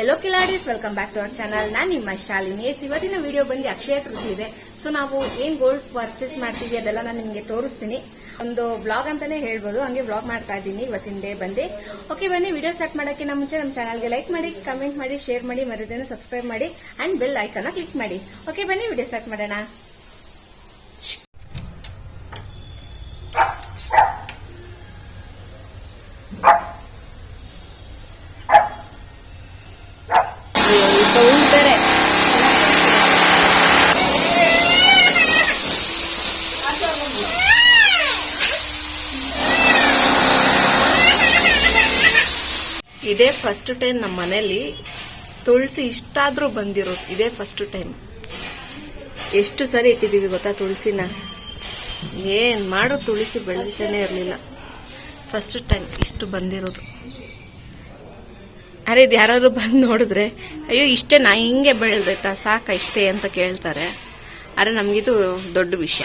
Yellow ಕಿಲಾಡೀಸ್ welcome back to our channel ನಾನು ನಿಮ್ಮ Shalini. S ಇವತ್ತಿನ ವಿಡಿಯೋ ಬಂದು ಅಕ್ಷಯ ತೃತೀಯ ಇದೆ. ಸೊ ನಾವು ಏನ್ ಗೋಲ್ಡ್ ಪರ್ಚೇಸ್ ಮಾಡ್ತೀವಿ ಅದೆಲ್ಲ ನಾನು ನಿಮಗೆ ತೋರಿಸ್ತೀನಿ. ಒಂದು ಬ್ಲಾಗ್ ಅಂತಾನೆ ಹೇಳ್ಬೋದು. ಹಂಗೆ ಬ್ಲಾಗ್ ಮಾಡ್ತಾ ಇದ್ದೀನಿ ಇವತ್ತಿನ ಡೇ ಬಂದು. ಓಕೆ ಬನ್ನಿ. ವಿಡಿಯೋ ಸ್ಟಾರ್ಟ್ ಮಾಡೋಕ್ಕೆ ನಮ್ಮ ಮುಂಚೆ ನಮ್ಮ ಚಾನಲ್ಗೆ ಲೈಕ್ ಮಾಡಿ ಕಮೆಂಟ್ ಮಾಡಿ ಶೇರ್ ಮಾಡಿ, ಮರದೇನು ಸಬ್ಸ್ಕ್ರೈಬ್ ಮಾಡಿ ಅಂಡ್ ಬೆಲ್ ಐಕನ್ನ ಕ್ಲಿಕ್ ಮಾಡಿ. ಓಕೆ ಬನ್ನಿ. ವಿಡಿಯೋ ಸ್ಟಾರ್ಟ್ ಮಾಡೋಣ ಸೌಂಡ್ ಇದೇ ಫಸ್ಟ್ ಟೈಮ್ ನಮ್ಮ ಮನೇಲಿ ತುಳಸಿ ಇಷ್ಟಾದ್ರೂ ಬಂದಿರೋದು. ಇದೇ ಫಸ್ಟ್ ಟೈಮ್ ಎಷ್ಟು ಸರಿ ಇಟ್ಟಿದ್ದೀವಿ ಗೊತ್ತಾ ತುಳಸಿನ? ಏನು ಮಾಡೋ ತುಳಸಿ ಬೆಳೀತಾನೆ ಇರಲಿಲ್ಲ. ಫಸ್ಟ್ ಟೈಮ್ ಇಷ್ಟು ಬಂದಿರೋದು. ಅರೆ, ಇದು ಯಾರಾದ್ರು ಬಂದು ನೋಡಿದ್ರೆ, ಅಯ್ಯೋ, ಇಷ್ಟೇ ನಾ ಹಿಂಗೆ ಬೆಳೆದೈತಾ ಸಾಕ ಇಷ್ಟೇ ಅಂತ ಕೇಳ್ತಾರೆ. ಅರೆ, ನಮಗಿದು ದೊಡ್ಡ ವಿಷಯ.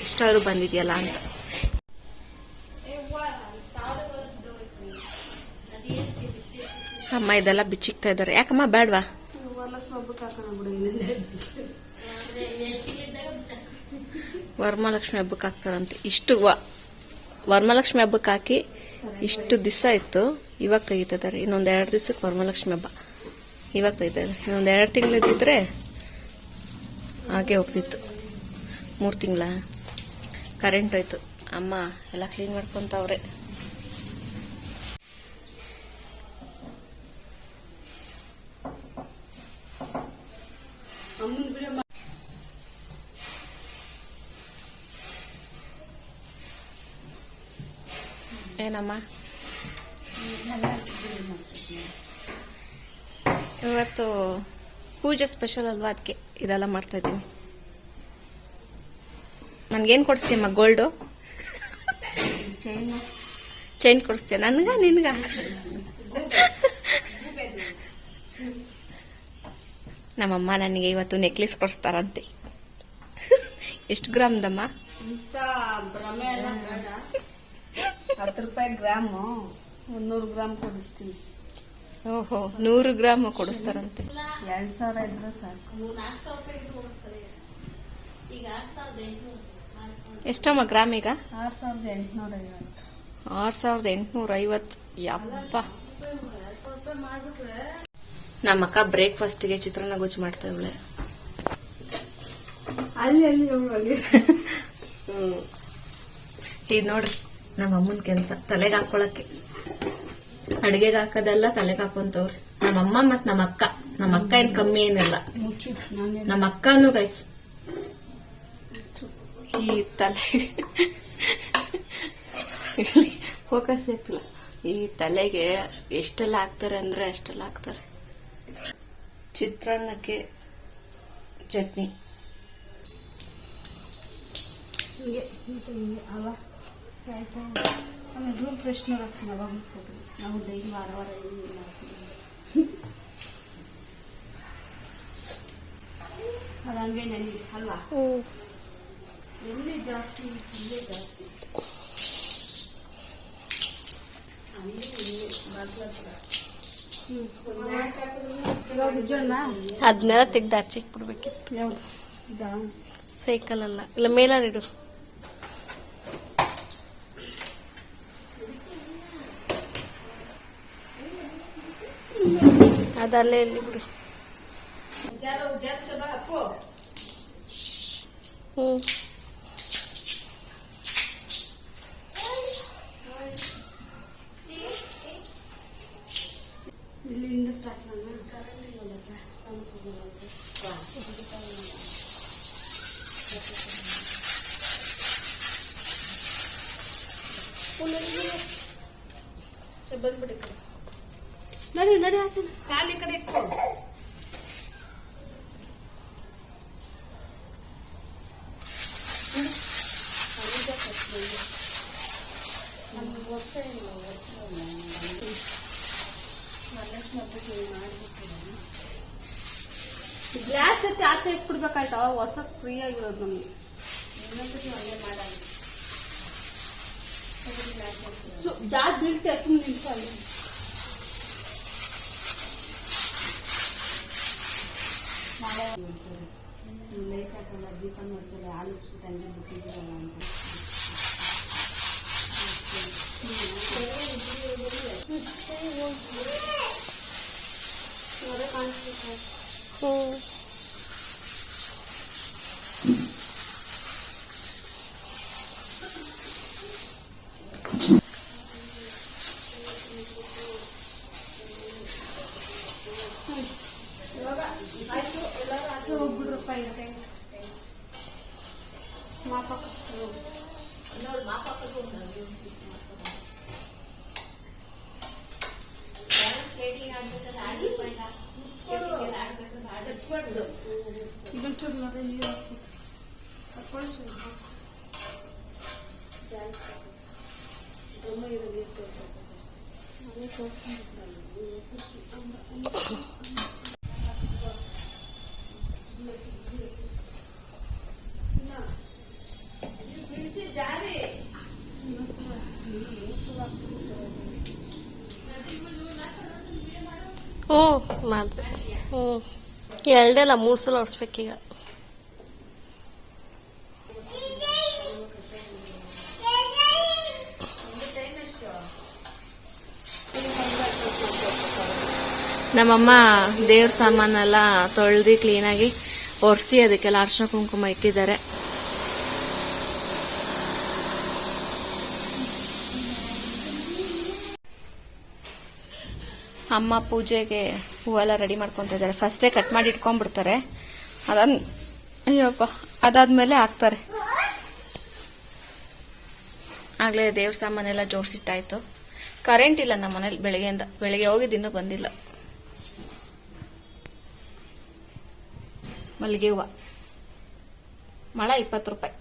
ಇಷ್ಟಾದ್ರು ಬಂದಿದೆಯಲ್ಲ ಅಂತ. ಅಮ್ಮ, ಇದೆಲ್ಲ ಬಿಚ್ಚಿಕ್ತಾ ಇದ್ದಾರೆ. ಯಾಕಮ್ಮ, ಬೇಡವಾ? ವರಮಹಾಲಕ್ಷ್ಮಿ ಹಬ್ಬಕ್ಕೆ ಹಾಕ್ತಾರಂತೆ. ಇಷ್ಟು ವರಮಹಾಲಕ್ಷ್ಮಿ ಹಬ್ಬಕ್ಕೆ ಹಾಕಿ ಇಷ್ಟು ದಿವಸ ಇತ್ತು. ಇವಾಗ ತೆಗಿತಿದ್ದಾರೆ. ಇನ್ನೊಂದು ಎರಡು ದಿವಸಕ್ಕೆ ವರಮಹಾಲಕ್ಷ್ಮಿ ಹಬ್ಬ. ಇವಾಗ ತೆಗಿತಾರೆ ಇನ್ನೊಂದು ಎರಡು ತಿಂಗಳಿದ್ರೆ ಹಾಗೆ ಹೋಗ್ತಿತ್ತು. ಮೂರು ತಿಂಗಳ. ಕರೆಂಟ್ ಹೋಯ್ತು. ಅಮ್ಮ ಎಲ್ಲ ಕ್ಲೀನ್ ಮಾಡ್ಕೊಂತವ್ರೆ. ಏನಮ್ಮ? ಇವತ್ತು ಪೂಜೆ ಸ್ಪೆಷಲ್ ಅಲ್ವಾ? ಅದಕ್ಕೆ ಇದೆಲ್ಲ ಮಾಡ್ತಾ ಇದ್ದೀನಿ. ನನ್ಗೇನ್ ಕೊಡಿಸ್ತೀಯಮ್ಮ? Gold chain ಕೊಡಿಸ್ತೀಯ? ನನ್ಗ, ನಿನ್ಗ? ನಮ್ಮಮ್ಮ ನನಗೆ ಇವತ್ತು ನೆಕ್ಲೆಸ್ ಕೊಡಿಸ್ತಾರಂತೆ. ಎಷ್ಟು ಗ್ರಾಮ್ದಮ್ಮ ಹತ್ತು ರೂಪಾಯಿ ಗ್ರಾಮು. ಮುನ್ನೂರು ಗ್ರಾಮ್ ಕೊಡಿಸ್ತೀನಿ. ಓಹೋ ನೂರು ಗ್ರಾಮ್ ಕೊಡಿಸ್ತಾರಂತೆ. ಎರಡ್ ಸಾವಿರ ಇದ್ರೆ ಸಾಕು. ಎಷ್ಟಮ್ಮ ಗ್ರಾಮ್ ಈಗ? ಆರು ಸಾವಿರದ ಎಂಟುನೂರ ಐವತ್ತು. ಆರ್ ಸಾವಿರದ ಎಂಟುನೂರ ಐವತ್ತು. ಯಪ್ಪ. ನಮ್ಮ ಅಕ್ಕ ಬ್ರೇಕ್ಫಾಸ್ಟ್ಗೆ ಚಿತ್ರಾನ್ನ ಗೊಜ್ಜು ಮಾಡ್ತಾ ಇವಳೆ. ಅಲ್ಲಿ ಅಲ್ಲಿ ಇದು ನೋಡ್ರಿ ನಮ್ಮ ಅಮ್ಮನ ಕೆಲಸ ತಲೆಗೆ ಹಾಕೊಳಕ್ಕೆ. ಅಡಿಗೆಗೆ ಹಾಕೋದೆಲ್ಲ ತಲೆಗೆ ಹಾಕೊಂತವ್ರಿ ನಮ್ಮ ಅಮ್ಮ ಮತ್ ನಮ್ಮ ಅಕ್ಕ ನಮ್ಮ ಅಕ್ಕ ಏನ್ ಕಮ್ಮಿ ಏನಿಲ್ಲ. ನಮ್ಮ ಅಕ್ಕನೂ ಗೈಸ್ ಈ ತಲೆ. ಫೋಕಸ್ ಇರ್ತಿಲ್ಲ. ಈ ತಲೆಗೆ ಎಷ್ಟೆಲ್ಲ ಹಾಕ್ತಾರೆ ಅಂದ್ರೆ ಅಷ್ಟೆಲ್ಲ ಹಾಕ್ತಾರೆ. ಚಿತ್ರಾನ್ನಕ್ಕೆ ಚಟ್ನಿ. ಆಮೇಲೆ ರೂಮ್ ಫ್ರೆಶ್ನರ್ ಹಾಕ್ತೀನಿ ಅವಾಗ ನಾವು ಡೈಲಿ ವಾರ ವಾರ ಮಾಡ್ತೀವಿ. ಅದು ಹಂಗೆ ಅಲ್ವಾ? ಎಲ್ಲಿ ಜಾಸ್ತಿ ಇಲ್ಲೇ ಜಾಸ್ತಿ. ಅದನ್ನೆಲ್ಲ ತೆಗ್ದು ಆಚೆಗೆ ಬಿಡ್ಬೇಕಿತ್ತು ಯಾವುದು? ಇದಾ? ಸೈಕಲ್ ಅಲ್ಲ ಇಲ್ಲ ಮೇಲಾರಿಡು ಅದಲ್ಲೇ ಇಲ್ಲಿ ಬಿಡು. ಹ್ಮ್. ಇಲ್ಲಿಂದ ಸ್ಟಾರ್ಟ್ ಮಾಡೋಣ. ಬಂದ್ಬಿಡಿ ನಡಿ ನಡಿ ಆಚೆ ಕಾಲಿ ಕಡೆ ಇಟ್ಕೊ ಗ್ಲಾಸ್ ಎತ್ತಿ ಆಚೆ ಇಟ್ಬಿಡ್ಬೇಕಾಯ್ತು? ಅವಾಗ ವರ್ಷಕ್ಕೆ ಫ್ರೀ ಆಗಿರೋದು ನಮಗೆ. ಸು- ಜಾರ್ ಬೀಳ್ತೆ ಸುಮ್ಮನೆ ನಿಂತ್ಕೊ ಲೇಟ್ ಆಗಲ್ಲ ದೀಪ ನೋಡ್ತಾರೆ ಹಾಲು ಉಚ್ಬಿಟ್ಟು ಹಂಗೆ ಬಿಟ್ಟಿದ್ದೀರಲ್ಲ ಅಂತ ಆಚೆ ಹೋಗ್ಬಿಡ್ರಪ್ಪ ಈಗ ಮಾಪಕ್ಕ ಇದೊಂಚೂರು ನೋಡಿ ನೀರು ಹಾಕಿ ಕರ್ಕೊಳ್ಳಿ ಸ್ವಲ್ಪ ತುಂಬ ಇರಲಿ ಹ್ಞೂ ಮಾಡಿದೆ ಹ್ಞೂ. ಎರಡಲ್ಲ ಮೂರು ಸಲ ಹೊಡ್ಸ್ಬೇಕೀಗ ನಮ್ಮಮ್ಮ ದೇವ್ರ ಸಾಮಾನೆಲ್ಲ ತೊಳೆದು ಕ್ಲೀನಾಗಿ ಒರೆಸಿ ಅದಕ್ಕೆಲ್ಲ ಅರ್ಶಿನ ಕುಂಕುಮ ಇಟ್ಟಿದ್ದಾರೆ. ಅಮ್ಮ ಪೂಜೆಗೆ ಹೂವೆಲ್ಲ ರೆಡಿ ಮಾಡ್ಕೊಂತ ಇದ್ದಾರೆ. ಫಸ್ಟೇ ಕಟ್ ಮಾಡಿ ಇಟ್ಕೊಂಡ್ಬಿಡ್ತಾರೆ. ಅಯ್ಯೋಪ್ಪ ಅಯ್ಯಪ್ಪ, ಅದಾದ್ಮೇಲೆ ಹಾಕ್ತಾರೆ. ಆಗ್ಲೇ ದೇವ್ರ ಸಾಮಾನೆಲ್ಲ ಜೋಡಿಸಿಟ್ಟಾಯ್ತು. ಕರೆಂಟ್ ಇಲ್ಲ ನಮ್ಮ ಮನೇಲಿ ಬೆಳಗ್ಗೆಯಿಂದ ಬೆಳಗ್ಗೆ ಹೋಗಿದ್ದು ಇನ್ನೂ ಬಂದಿಲ್ಲ. ಮಲ್ಲಿಗೆ ಹೂವು ಮಳ ಇಪ್ಪತ್ತು ರೂಪಾಯಿ.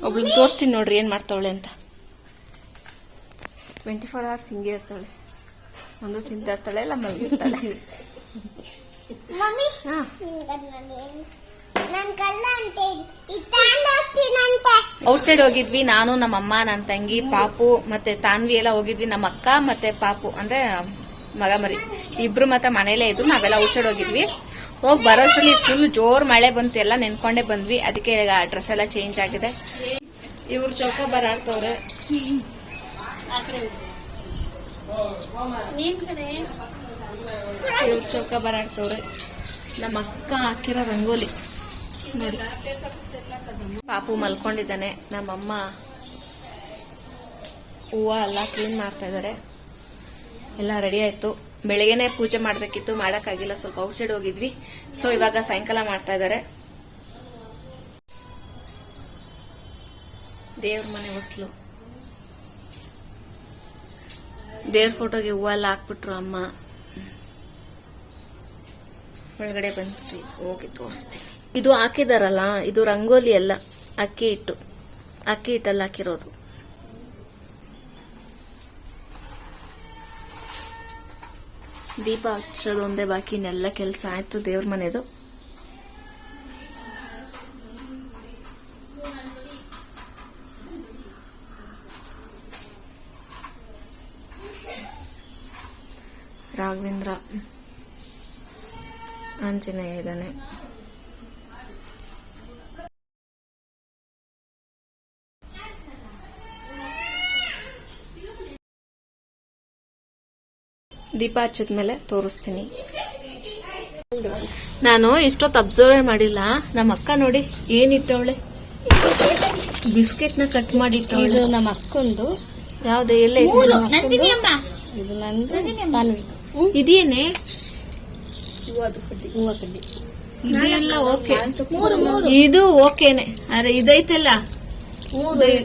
ಒಬ್ಳು ತೋರಿಸ್ತೀನಿ ನೋಡ್ರಿ ಏನ್ ಮಾಡ್ತಾವಳೆ ಅಂತ. ಟ್ವೆಂಟಿ ಫೋರ್ ಅವರ್ಸ್ ಹಿಂಗೆ ಇರ್ತಾಳೆ. ಒಂದು ತಿಂತಾ ಇರ್ತಾಳೆ ಇಲ್ಲ ಮಲಗಿರ್ತಾಳೆ ಔಟ್ ಸೈಡ್ ಹೋಗಿದ್ವಿ ನಾನು ನಮ್ಮ ಅಮ್ಮ ನನ್ನ ತಂಗಿ ಪಾಪು ಮತ್ತೆ ತಾನ್ವಿ ಎಲ್ಲ ಹೋಗಿದ್ವಿ ನಮ್ಮ ಅಕ್ಕ ಮತ್ತೆ ಪಾಪು. ಅಂದ್ರೆ ಮಗ ಮರಿ ಇಬ್ರು ಮತ್ತೆ ಮನೇಲೇ ಇದ್ರು ನಾವೆಲ್ಲ ಔಟ್ಸೈಡ್ ಹೋಗಿದ್ವಿ. ಹೋಗಿ ಬರೋಷ್ಟರಲ್ಲಿ ಫುಲ್ ಜೋರ್ ಮಳೆ ಬಂತು, ಎಲ್ಲ ನೆನ್ಕೊಂಡೇ ಬಂದ್ವಿ. ಅದಕ್ಕೆ ಈಗ ಡ್ರೆಸ್ ಎಲ್ಲ ಚೇಂಜ್ ಆಗಿದೆ. ಇವ್ರು ಚೌಕ ಬರಾಡ್ತವ್ರೆ ಇವ್ರ ಚೌಕ ಬರಾಡ್ತವ್ರೆ ನಮ್ಮ ಅಕ್ಕ ಹಾಕಿರೋ ರಂಗೋಲಿ. ಪಾಪು ಮಲ್ಕೊಂಡಿದ್ದಾನೆ. ನಮ್ಮಮ್ಮ ಹೂವ ಎಲ್ಲ ಕ್ಲೀನ್ ಮಾಡ್ತಾ ಇದ್ದಾರೆ. ಎಲ್ಲ ರೆಡಿ ಆಯ್ತು. ಬೆಳಿಗ್ಗೆನೆ ಪೂಜೆ ಮಾಡ್ಬೇಕಿತ್ತು, ಮಾಡಕ್ಕಾಗಿಲ್ಲ, ಸ್ವಲ್ಪ ಔಟ್ಸೈಡ್ ಹೋಗಿದ್ವಿ. ಸೊ ಇವಾಗ ಸಾಯಂಕಾಲ ಮಾಡ್ತಾ ಇದ್ದಾರೆ ದೇವ್ರ ಮನೆ ಹೊಸ್ಲು. ದೇವ್ರ ಫೋಟೋಗೆ ಹೂವ ಎಲ್ಲ ಹಾಕ್ಬಿಟ್ರು ಅಮ್ಮ. ಒಳಗಡೆ ಬಂದ್ಬಿಟ್ರಿ ಹೋಗಿ ತೋರಿಸ್ತೀನಿ. ಇದು ಹಾಕಿದಾರಲ್ಲ, ಇದು ರಂಗೋಲಿ ಅಲ್ಲ, ಅಕ್ಕಿ ಹಿಟ್ಟು. ಅಕ್ಕಿ ಹಿಟ್ಟಲ್ಲಿ ಹಾಕಿರೋದು. ದೀಪ ಹಚ್ಚೋದು ಒಂದೇ ಬಾಕಿ ಇನ್ನೆಲ್ಲ ಕೆಲಸ ಆಯ್ತು ದೇವ್ರ ಮನೆದು. ರಾಘವೇಂದ್ರ ಆಂಜನೇಯ ಇದ್ದಾನೆ. ದೀಪ ಹಚ್ಚಿದ್ಮೇಲೆ ತೋರಿಸ್ತೀನಿ. ನಾನು ಇಷ್ಟೊತ್ತು ಅಬ್ಸರ್ವ್ ಮಾಡಿಲ್ಲ. ನಮ್ಮ ಅಕ್ಕ ನೋಡಿ ಏನಿಟ್ಟವಳೆ? ಬಿಸ್ಕೆಟ್ನ ಕಟ್ ಮಾಡಿ ಇದು ನಮ್ಮ ಅಕ್ಕೊಂದು. ಯಾವ್ದು ಎಲ್ಲ ನಂದಿನಿ ಅಮ್ಮ. ಇದು ನಂದು ಇದೇನೆ? ಹೂವ ಕಡ್ಡಿ. ಇದೆಲ್ಲ ಓಕೆ. ಇದು ಓಕೆನೆ. ಅರೆ ಇದೈತಲ್ಲ?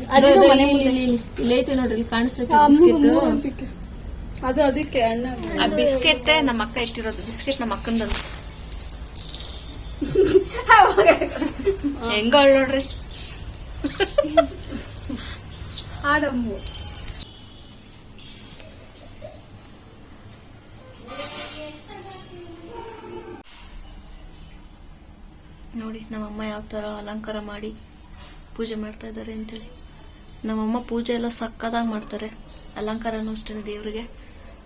ಅದು ಇದು ಮನೆ ಮುಂದೆ. ಇಲ್ಲಿ- ಇಲ್ಲೈತೆ ನೋಡ್ರಿ ಇಲ್ಲಿ ಕಾಣಿಸ್ತೈತೆ ಬಿಸ್ಕೆಟ್. ಅದು ಅದಕ್ಕೆ ಅಣ್ಣ ಆ ಬಿಸ್ಕೆಟ್ ನಮ್ಮ ಅಕ್ಕ ಇಟ್ಟಿರೋದು. ಬಿಸ್ಕೆಟ್ ನಮ್ಮ ಅಕ್ಕಂದ ಹೆಂಗ ನೋಡ್ರಿ. ಆಡಮ್ಮು ನೋಡಿ ನಮ್ಮಮ್ಮ ಯಾವ ತರ ಅಲಂಕಾರ ಮಾಡಿ ಪೂಜೆ ಮಾಡ್ತಾ ಇದ್ದಾರೆ ಅಂತೇಳಿ. ನಮ್ಮಮ್ಮ ಪೂಜೆ ಎಲ್ಲ ಸಕ್ಕತ್ತಾಗಿ ಮಾಡ್ತಾರೆ. ಅಲಂಕಾರನೂ ಅಷ್ಟೇ ದೇವರಿಗೆ.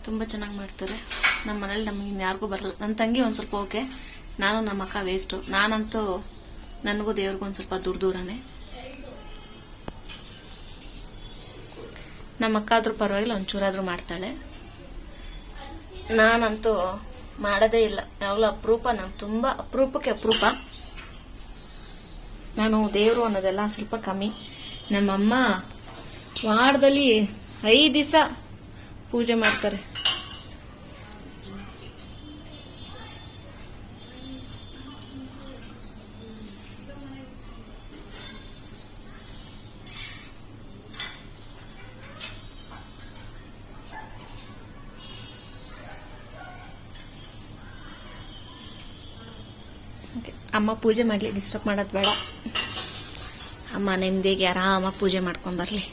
ತುಂಬ ಚೆನ್ನಾಗಿ ಮಾಡ್ತಾರೆ. ನಮ್ಮ ಮನೇಲಿ ನಮಗೆ ಇನ್ಯಾರಿಗೂ ಬರಲ್ಲ. ನನ್ನ ತಂಗಿ ಒಂದು ಸ್ವಲ್ಪ ಓಕೆ. ನಾನು ನಮ್ಮ ಅಕ್ಕ ವೇಸ್ಟು ನಾನಂತೂ ನನಗೂ ದೇವ್ರಿಗೂ ಒಂದು ಸ್ವಲ್ಪ ದೂರ ದೂರನೇ. ನಮ್ಮ ಆದ್ರೂ ಪರವಾಗಿಲ್ಲ ಒಂಚೂರಾದರೂ ಮಾಡ್ತಾಳೆ. ನಾನಂತೂ ಮಾಡೋದೇ ಇಲ್ಲ. ಯಾವಾಗಲೂ ಅಪರೂಪ ನಾನು ತುಂಬ ಅಪರೂಪಕ್ಕೆ ಅಪರೂಪ. ನಾನು ದೇವರು ಅನ್ನೋದೆಲ್ಲ ಸ್ವಲ್ಪ ಕಮ್ಮಿ. ನಮ್ಮಮ್ಮ ವಾರದಲ್ಲಿ ಐದು ದಿವಸ ಪೂಜೆ ಮಾಡ್ತಾರೆ. ಅಮ್ಮ ಪೂಜೆ ಮಾಡಲಿ ಡಿಸ್ಟರ್ಬ್ ಮಾಡೋದು ಬೇಡ ಅಮ್ಮ ನೆಮ್ಮದಿಗೆ ಆರಾಮಾಗಿ ಪೂಜೆ ಮಾಡ್ಕೊಂಡ್ ಬರ್ಲಿ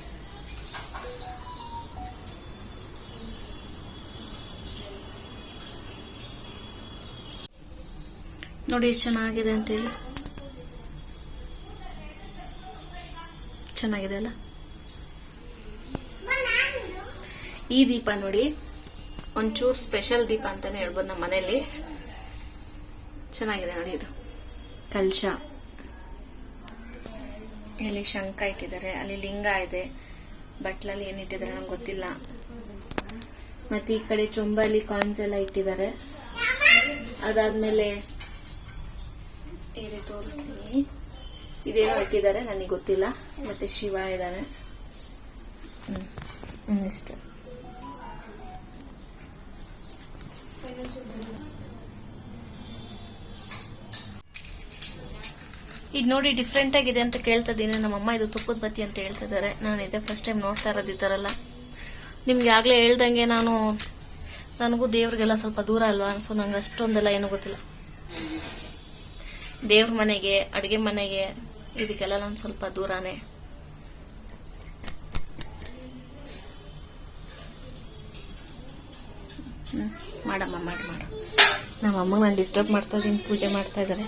ನೋಡಿ ಎಷ್ಟು ಚೆನ್ನಾಗಿದೆ ಅಂತೇಳಿ. ಚೆನ್ನಾಗಿದೆ ಅಲ್ಲ? ಈ ದೀಪ ನೋಡಿ, ಒಂಚೂರು ಸ್ಪೆಷಲ್ ದೀಪ ಅಂತಾನೆ ಹೇಳ್ಬೋದು ನಮ್ಮ ಮನೆಯಲ್ಲಿ. ಚೆನ್ನಾಗಿದೆ ನೋಡಿ ಇದು. ಕಲ್ಶ. ಇಲ್ಲಿ ಶಂಖ ಇಟ್ಟಿದ್ದಾರೆ, ಅಲ್ಲಿ ಲಿಂಗ ಇದೆ. ಬಟ್ಲಲ್ಲಿ ಏನಿಟ್ಟಿದ್ದಾರೆ ನಂಗೆ ಗೊತ್ತಿಲ್ಲ. ಮತ್ತೆ ಈ ಕಡೆ ಚೊಂಬಲ್ಲಿ ಕಾಯಿನ್ಸ್ ಎಲ್ಲ ಇಟ್ಟಿದ್ದಾರೆ. ಅದಾದ್ಮೇಲೆ ಇಲ್ಲಿ ತೋರಿಸ್ತೀನಿ. ಇದೇನೋ ಇಟ್ಟಿದ್ದಾರೆ ನನಗೆ ಗೊತ್ತಿಲ್ಲ, ಮತ್ತೆ ಶಿವ ಇದ್ದಾನೆ. ಹ್ಮ್ ಇಷ್ಟ ಇದು ನೋಡಿ ಡಿಫ್ರೆಂಟ್ ಆಗಿದೆ ಅಂತ ಕೇಳ್ತಾ ಇದ್ದೀನಿ. ನಮ್ಮಮ್ಮ ಇದು ತುಪ್ಪದ ಬತ್ತಿ ಅಂತ ಹೇಳ್ತಾ ಇದ್ದಾರೆ. ನಾನು ಇದೇ ಫಸ್ಟ್ ಟೈಮ್ ನೋಡ್ತಾ ಇರೋದು ಈ ಥರಲ್ಲ ನಿಮ್ಗೆ ಆಗಲೇ ಹೇಳ್ದಂಗೆ ನಾನು, ನನಗೂ ದೇವ್ರಿಗೆಲ್ಲ ಸ್ವಲ್ಪ ದೂರ ಅಲ್ವಾ? ಸೊ ನಂಗೆ ಅಷ್ಟೊಂದೆಲ್ಲ ಏನೂ ಗೊತ್ತಿಲ್ಲ. ದೇವ್ರ ಮನೆಗೆ, ಅಡುಗೆ ಮನೆಗೆ, ಇದಕ್ಕೆಲ್ಲ ನಾನು ಸ್ವಲ್ಪ ದೂರನೇ. ಮಾಡಮ್ಮ, ಮಾಡಿ, ಮಾಡು. ನಮ್ಮ ಅಮ್ಮ ನಾನು ಡಿಸ್ಟರ್ಬ್ ಮಾಡ್ತಾ ಇದ್ದೀನಿ ಪೂಜೆ ಮಾಡ್ತಾ ಇದ್ದಾರೆ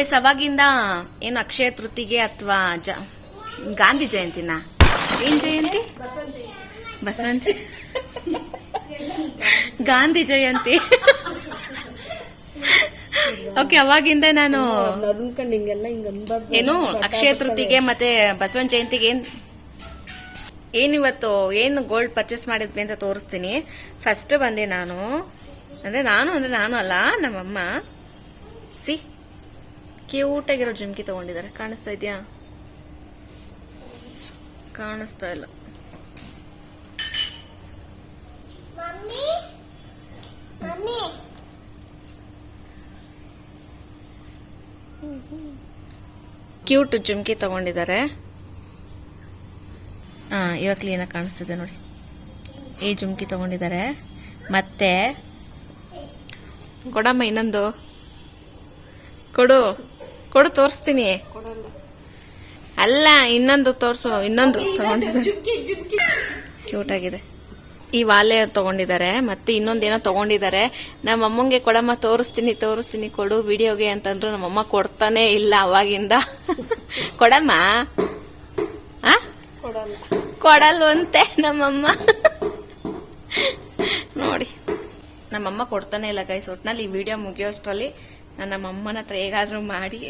ಎಸ್, ಅವಾಗಿಂದ ಏನು ಅಕ್ಷಯ ತೃತಿಗೆ ಅಥವಾ ಜ, ಗಾಂಧಿ ಜಯಂತಿನ? ಏನ್ ಜಯಂತಿ? ಬಸವಂತ. ಗಾಂಧಿ ಜಯಂತಿ. ಓಕೆ, ಅವಾಗಿಂದ ನಾನು ಏನು ಅಕ್ಷಯ ತೃತಿಗೆ ಮತ್ತೆ ಬಸವನ ಜಯಂತಿಗೆ ಏನ್ ಏನಿವತ್ತು ಏನು ಗೋಲ್ಡ್ ಪರ್ಚೇಸ್ ಮಾಡಿದ್ವಿ ಅಂತ ತೋರಿಸ್ತೀನಿ. ಫಸ್ಟ್ ಬಂದೆ ನಾನು. ಅಂದ್ರೆ ನಾನು ಅಂದ್ರೆ ನಾನು ಅಲ್ಲ, ನಮ್ಮಮ್ಮ. ಸಿ ಕ್ಯೂಟ್ ಆಗಿರೋ ಜುಮ್ಕಿ ತಗೊಂಡಿದ್ದಾರೆ. ಕಾಣಿಸ್ತಾ ಇದೆಯಾ? ಕಾಣಿಸ್ತಾ ಇಲ್ಲ. ಕ್ಯೂಟ್ ಜುಮ್ಕಿ ತಗೊಂಡಿದ್ದಾರೆ. ಹಾ ಇವಾಗ ಕ್ಲೀನಾಗಿ ಕಾಣಿಸ್ತಿದೆ ನೋಡಿ. ಈ ಜುಮ್ಕಿ ತಗೊಂಡಿದ್ದಾರೆ. ಮತ್ತೆ ಕೊಡಮ್ಮ ಇನ್ನೊಂದು. ಕೊಡು. ಕೊಡು ತೋರಿಸ್ತೀನಿ. ಅಲ್ಲ ಇನ್ನೊಂದು ತೋರ್ಸು ಇನ್ನೊಂದು ತಗೊಂಡಿದ್ದಾರೆ. ಕ್ಯೂಟ್ ಆಗಿದೆ ಈ ವಾಲೆ ತಗೊಂಡಿದ್ದಾರೆ ಮತ್ತೆ ಇನ್ನೊಂದೇನೋ ತಗೊಂಡಿದ್ದಾರೆ. ನಮ್ಮ ಅಮ್ಮಂಗೆ ಕೊಡಮ್ಮ ತೋರಿಸ್ತೀನಿ ತೋರಿಸ್ತೀನಿ ಕೊಡು ವಿಡಿಯೋಗೆ ಅಂತಂದ್ರು ನಮ್ಮಮ್ಮ ಕೊಡ್ತಾನೆ ಇಲ್ಲ ಅವಾಗಿಂದ. ಕೊಡಮ್ಮ? ಆ? ಕೊಡಲ್ಲ. ಕೊಡಲ್ವಂತೆ ನಮ್ಮಮ್ಮ. ನೋಡಿ. ನಮ್ಮಮ್ಮ ಕೊಡ್ತಾನೆ ಇಲ್ಲ ಗೈಸ್ ಒಟ್ನಲ್ಲಿ ಈ ವಿಡಿಯೋ ಮುಗಿಯೋಷ್ಟರಲ್ಲಿ ನಾನು ನಮ್ಮ ಅಮ್ಮನ ಹತ್ರ ಹೇಗಾದ್ರೂ ಮಾಡಿ.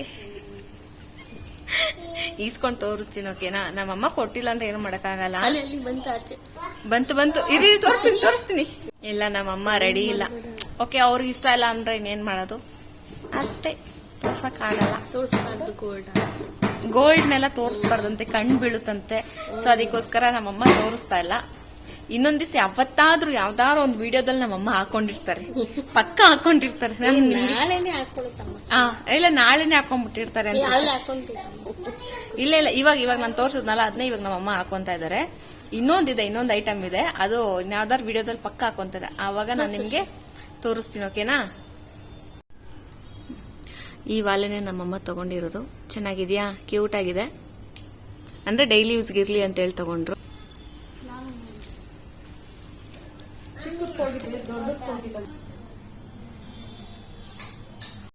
ಈಸ್ಕೊಂಡ್ ತೋರಿಸ್ತೀನಿ ಓಕೆನಾ? ನಮ್ಮಮ್ಮ ಕೊಟ್ಟಿಲ್ಲ ಅಂದ್ರೆ ಏನು ಮಾಡಕ್ಕಾಗಲ್ಲ. ಬಂತ ಬಂತು ಇರಿ ತೋರಿಸ್ತೀನಿ ತೋರಿಸ್ತೀನಿ. ಇಲ್ಲ ನಮ್ಮಮ್ಮ ರೆಡಿ ಇಲ್ಲ. ಓಕೆ ಅವ್ರಿಗೆ ಇಷ್ಟ ಇಲ್ಲ ಅಂದ್ರೆ ಇನ್ನೇನ್ ಮಾಡೋದು? ಅಷ್ಟೇ. ತೋರ್ಸಕ್ಕಾಗಲ್ಲ ಆಗಲ್ಲ. ಗೋಲ್ಡ್ ಗೋಲ್ಡ್ನೆಲ್ಲ ತೋರಿಸ್ಬಾರ್ದಂತೆ ಕಣ್ ಬೀಳುತ್ತಂತೆ. ಸೊ ಅದಕ್ಕೋಸ್ಕರ ನಮ್ಮಮ್ಮ ತೋರಿಸ್ತಾ ಇಲ್ಲ. ಇನ್ನೊಂದ್ ದಿವಸ ಯಾವತ್ತಾದ್ರೂ ಯಾವ್ದಾದ್ರು ಒಂದು ವಿಡಿಯೋದಲ್ಲಿ ನಮ್ಮಮ್ಮ ಹಾಕೊಂಡಿರ್ತಾರೆ. ಪಕ್ಕ ಹಾಕೊಂಡಿರ್ತಾರೆ. ನಿಮ್ಗೆ- ಆ, ಇಲ್ಲ ನಾಳೆನೆ ಹಾಕೊಂಡ್ಬಿಟ್ಟಿರ್ತಾರೆ ಅನ್ಸುತ್ತೆ. ಇಲ್ಲ ಇಲ್ಲ ಇವಾಗ ಇವಾಗ ನಾನು ತೋರಿಸಿದ್ನಲ್ಲ ಅದನ್ನೇ ಇವಾಗ ನಮ್ಮಮ್ಮ ಹಾಕೊಂತ ಇದಾರೆ. ಇನ್ನೊಂದಿದೆ ಇನ್ನೊಂದು ಐಟಮ್ ಇದೆ. ಅದು ಯಾವ್ದಾದ್ರು ವಿಡಿಯೋದಲ್ಲಿ ಪಕ್ಕ ಹಾಕೊಂತಾರೆ. ಆವಾಗ ನಾನು ನಿಮ್ಗೆ ತೋರಿಸ್ತೀನಿ ಓಕೆನಾ? ಈ ವಾಲೆನೆ ನಮ್ಮಮ್ಮ ತಗೊಂಡಿರೋದು. ಚೆನ್ನಾಗಿದ್ಯಾ? ಕ್ಯೂಟ್ ಆಗಿದೆ. ಅಂದ್ರೆ ಡೈಲಿ ಯೂಸ್ಗೆ ಇರ್ಲಿ ಅಂತ ಹೇಳಿ ತಗೊಂಡ್ರು. 어렵다.